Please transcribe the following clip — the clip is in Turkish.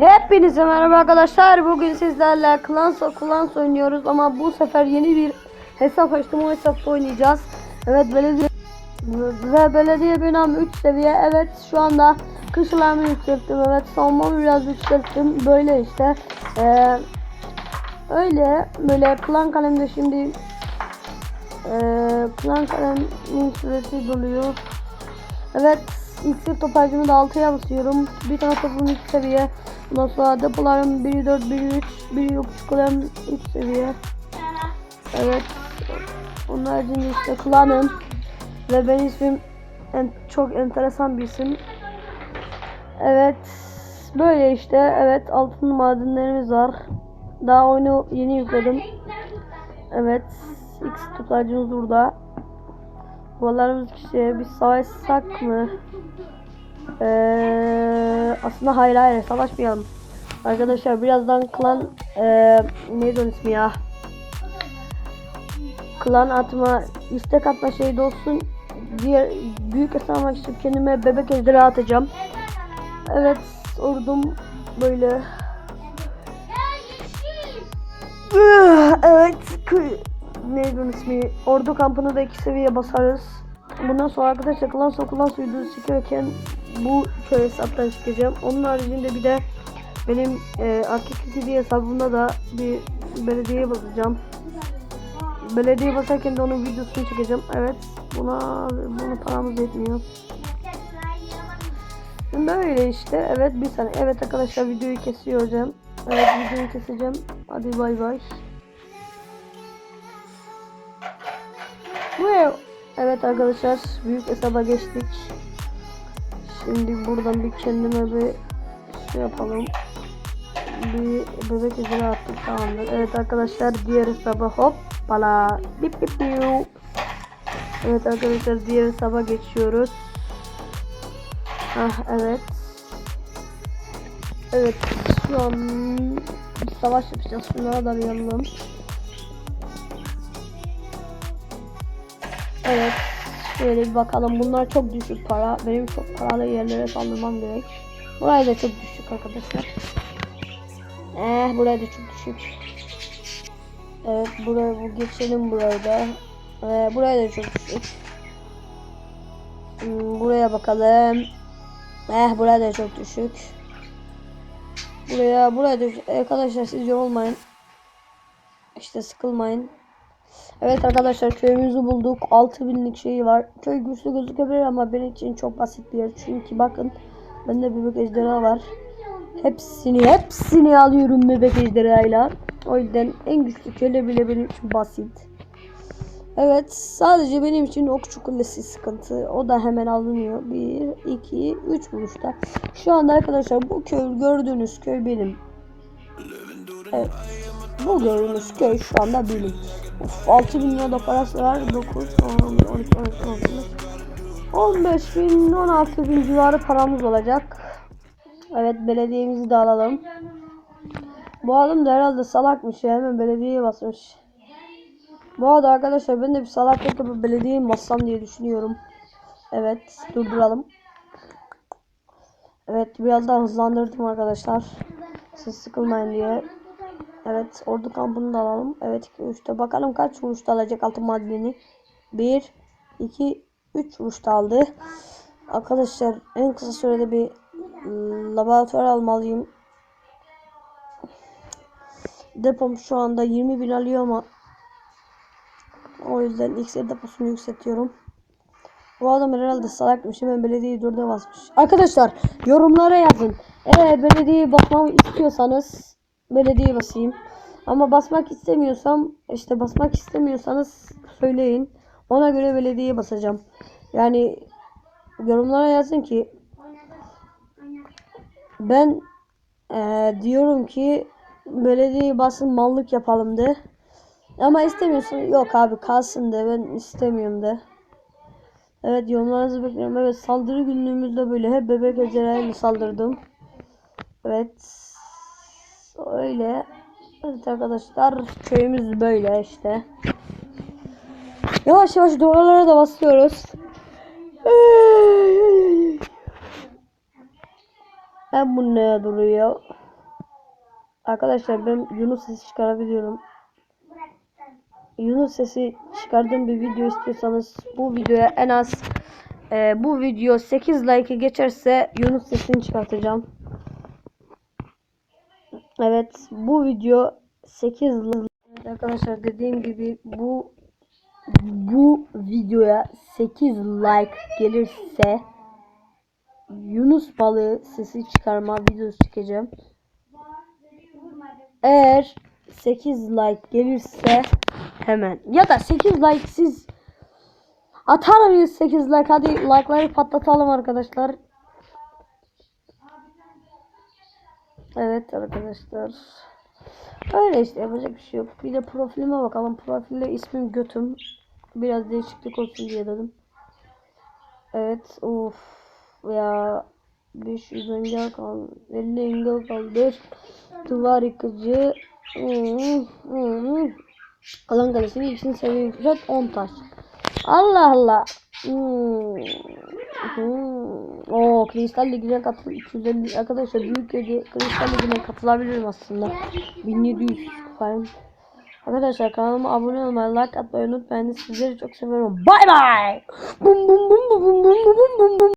Hepinize merhaba arkadaşlar. Bugün sizlerle Clans of Clans oynuyoruz ama bu sefer yeni bir hesap açtım. O hesapta oynayacağız. Evet belediye ve belediye binam 3 seviye. Evet şu anda kışlarımı yükselttim. Evet savunmamı biraz yükselttim. Böyle işte. Ee, öyle böyle klan kalemde şimdi ee, klan kalemin süresi doluyor. Evet iksir toparcımı da 6'ya basıyorum. Bir tane topum 3 seviye. Sonra depolarım 1 4 1 3 1 yok çikolam 3 seviye. Evet. Onun haricinde işte klanım. Ve benim ismim en, çok enteresan bir isim. Evet. Böyle işte. Evet altın madenlerimiz var. Daha oyunu yeni yükledim. Evet. X tutarcımız burada. Duvarlarımız işte biz savaşsak mı? Ee, aslında hayır hayır savaşmayalım. Arkadaşlar birazdan klan ee, neydi onun ismi ya? Klan atma, istek atma şey de olsun. Diğer büyük hesabıma geçip kendime bebek ejderi atacağım. Evet ordum böyle. evet. Neydi onun ismi? Ordu kampını da iki seviye basarız. Bundan sonra arkadaşlar klan sokulan suydu çekerken bu köy hesaptan çıkacağım. Onun haricinde bir de benim e, Akik TV hesabımda da bir belediyeye basacağım. Belediye basarken de onun videosunu çekeceğim. Evet. Buna buna paramız yetmiyor. Böyle işte. Evet bir saniye. Evet arkadaşlar videoyu kesiyorum. Evet videoyu keseceğim. Hadi bay bay. Ev- Evet arkadaşlar büyük hesaba geçtik. Şimdi buradan bir kendime bir şey yapalım. Bir bebek izini attık tamamdır. Evet arkadaşlar diğer hesaba hoppala. Bip bip biu. Evet arkadaşlar diğer hesaba geçiyoruz. Ah evet. Evet şu an bir savaş yapacağız. Şunlara da bir yanalım. Evet. Şöyle bir bakalım. Bunlar çok düşük para. Benim çok paralı yerlere saldırmam gerek. Buraya da çok düşük arkadaşlar. Eh buraya da çok düşük. Evet buraya bu geçelim buraya da. Ee, buraya da çok düşük. Hmm, buraya bakalım. Eh buraya da çok düşük. Buraya buraya da arkadaşlar siz yorulmayın. İşte sıkılmayın. Evet arkadaşlar köyümüzü bulduk. 6000'lik şeyi var. Köy güçlü gözükebilir ama benim için çok basit bir yer. Çünkü bakın bende bebek ejderha var. Hepsini hepsini alıyorum bebek ejderhayla. O yüzden en güçlü köle bile benim için basit. Evet sadece benim için okçu kulesi sıkıntı. O da hemen alınıyor. 1, 2, 3 vuruşta. Şu anda arkadaşlar bu köy gördüğünüz köy benim. Evet. Bu gördüğünüz köy şu anda benim. Of, 6 bin lira da parası var. 9, 10, 12, 13, 14, 15 bin, 16 bin civarı paramız olacak. Evet belediyemizi de alalım. Bu adam da herhalde salakmış ya. Hemen belediyeye basmış. Bu arada arkadaşlar ben de bir salak yapıp belediyeye bassam diye düşünüyorum. Evet durduralım. Evet biraz daha hızlandırdım arkadaşlar. Siz sıkılmayın diye. Evet ordu kampını da alalım. Evet 2 3'te bakalım kaç vuruşta alacak altın madeni. 1 2 3 vuruşta aldı. Arkadaşlar en kısa sürede bir ıı, laboratuvar almalıyım. Depom şu anda 20 bin alıyor ama o yüzden iksir deposunu yükseltiyorum. Bu adam herhalde salakmış. Hemen belediyeyi dörde basmış. Arkadaşlar yorumlara yazın. Eğer belediyeyi basmamı istiyorsanız belediye basayım. Ama basmak istemiyorsam işte basmak istemiyorsanız söyleyin. Ona göre belediyeye basacağım. Yani yorumlara yazın ki ben eee, diyorum ki belediyeyi basın mallık yapalım de. Ama istemiyorsun yok abi kalsın de ben istemiyorum de. Evet yorumlarınızı bekliyorum. Evet saldırı günlüğümüzde böyle hep bebek ejderhaya saldırdım. Evet. Öyle. Evet arkadaşlar köyümüz böyle işte. Yavaş yavaş duvarlara da basıyoruz. Ben bu ne duruyor? Arkadaşlar ben Yunus sesi çıkarabiliyorum. Yunus sesi çıkardığım bir video istiyorsanız bu videoya en az e, bu video 8 like'ı geçerse Yunus sesini çıkartacağım. Evet bu video 8 like arkadaşlar dediğim gibi bu bu videoya 8 like gelirse Yunus balığı sesi çıkarma videosu çekeceğim. Eğer 8 like gelirse hemen ya da 8 like siz atar mıyız 8 like hadi like'ları patlatalım arkadaşlar. Evet arkadaşlar. Öyle işte yapacak bir şey yok. Bir de profilime bakalım. Profilde ismim Götüm. Biraz değişiklik olsun diye dedim. Evet. Of. Ya 500 engel kaldı. 50 engel kaldı. Duvar yıkıcı. Alan kalesinin için seviye fırsat 10 taş. Allah Allah. Hmm. Hmm. Oo, kristal ligine katıl 250 arkadaşlar büyük gece kristal ligine katılabilirim aslında. 1700 falan. Arkadaşlar kanalıma abone olmayı, like atmayı unutmayın. Sizleri çok seviyorum. Bay bay. Bum bum bum bum bum bum bum bum.